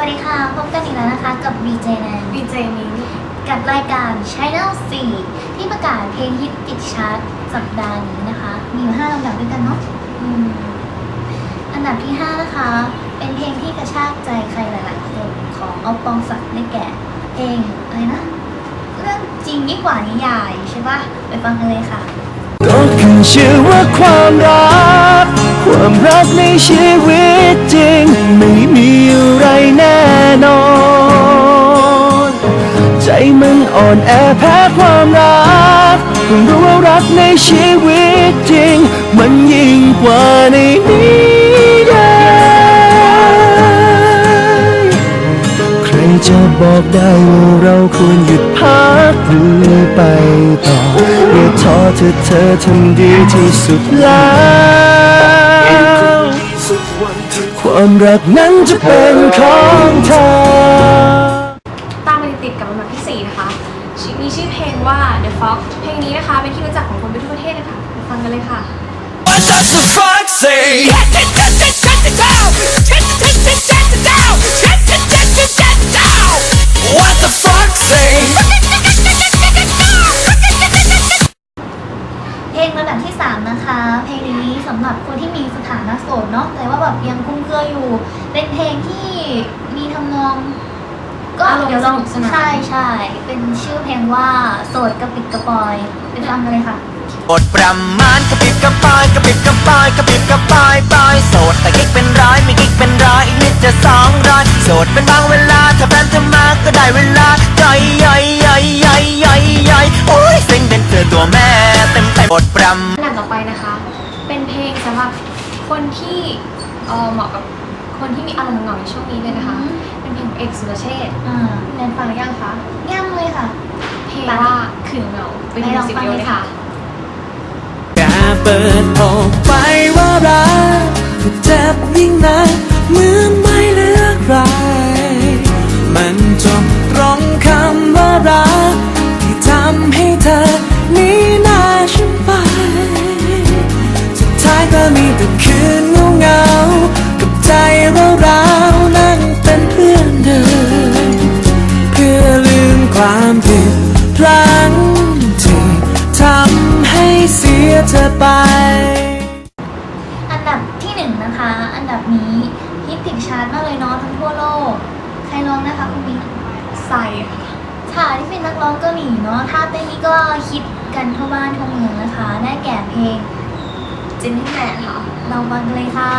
วัสดีค่ะ พบกันอีกแล้วนะคะกับ VJ แนนวีเจมิ้งกับรายการ Channel 4 ที่ประกาศเพลงฮิตติดชาร์ตสัปดาห์นี้นะคะ มีอยู่5ลำดับด้วยกันเนาะอืมอันดับที่ 5 นะคะ เป็นเพลงที่กระชากใจใครหลายๆคนของออฟปองศักดิ์ได้แก่ เพลงอะไรนะ เรื่องจริงยิ่งกว่านิยายใช่ปะไปฟังกันเลยค่ะก็ขึ้นชื่อว่าความรัก ความรักในชีวิตจริงไม่มี อ่อนแอแพ้ความรักเพิ่งรู้ว่ารักในชีวิตจริง มันยิ่งกว่าในนิยายใครจะบอกได้ว่าเราควรหยุดพักหรือไปต่ออย่าท้อเธอเธอทำดีที่สุดแล้วความรักนั้นจะเป็นของ กับลำดับที่ 4 นะคะชื่อมีชื่อเพลงว่า The Fox เพลงนี้นะคะเป็นที่รู้จักของคนไปทั่วประเทศเลยค่ะไปฟังกันเลยค่ะ What does the fox say? Shut it, shut it, shut it down. Shut it, shut it, shut it down. Shut it, shut it, shut it down. What the fox say? เพลงระดับที่ 3 นะคะ เพลงนี้สำหรับคนที่มีสถานะโสดเนาะแต่ว่าแบบยังคุ้มเครืออยู่ เป็นเพลงที่มีทำนอง ก็อารมณ์เดี๋ยวลองสนุกสนาน ใช่ใช่เป็นชื่อเพลงว่าโสดกระปิดกระปอยไปฟังกันเลยค่ะ อดประมาณกระปิบกระปายกระปิบกระปายกระปิบกระปายปลายโสดแต่กิ๊กเป็นร้อยไม่กิ๊กเป็นร้อยอีกนิดจะสองร้อยโสดเป็นบางเวลาถ้าแฟนเธอมาก็ได้เวลาย่อยย่อยย่อยย่อยย่อยย่อยโอ้ยเซ็งเป็นเธอตัวแม่เต็มเต็มอดประมาณ อันดับต่อไปนะคะ เป็นเพลงสำหรับคนที่เอ่อเหมาะกับคนที่มีอารมณ์เหงาในช่วงนี้เลยนะคะ อืม เป็นเพลงของเอกสุรเชษฐ์อ่าแนนฟังหรือยังคะย่ำเลยค่ะ เพลงว่าขืนเหงาไปดูไปลองสิบฟังวิวเลเลยยค่ะค่ะแค่เปิดออกไปว่ารักก็เจ็บยิ่งนักเหมือน รร้องนะคะคุณมิ้นใส่ค่ะค่ะที่เป็นนักร้องเกาหลีเนาะท่าเต้นนี้ก็ฮิตกันทั่วบ้านทั่วเมืองนะคะ ได้แก่เพลงเจนนี่แมนค่ะลองฟังกันเลยค่ะ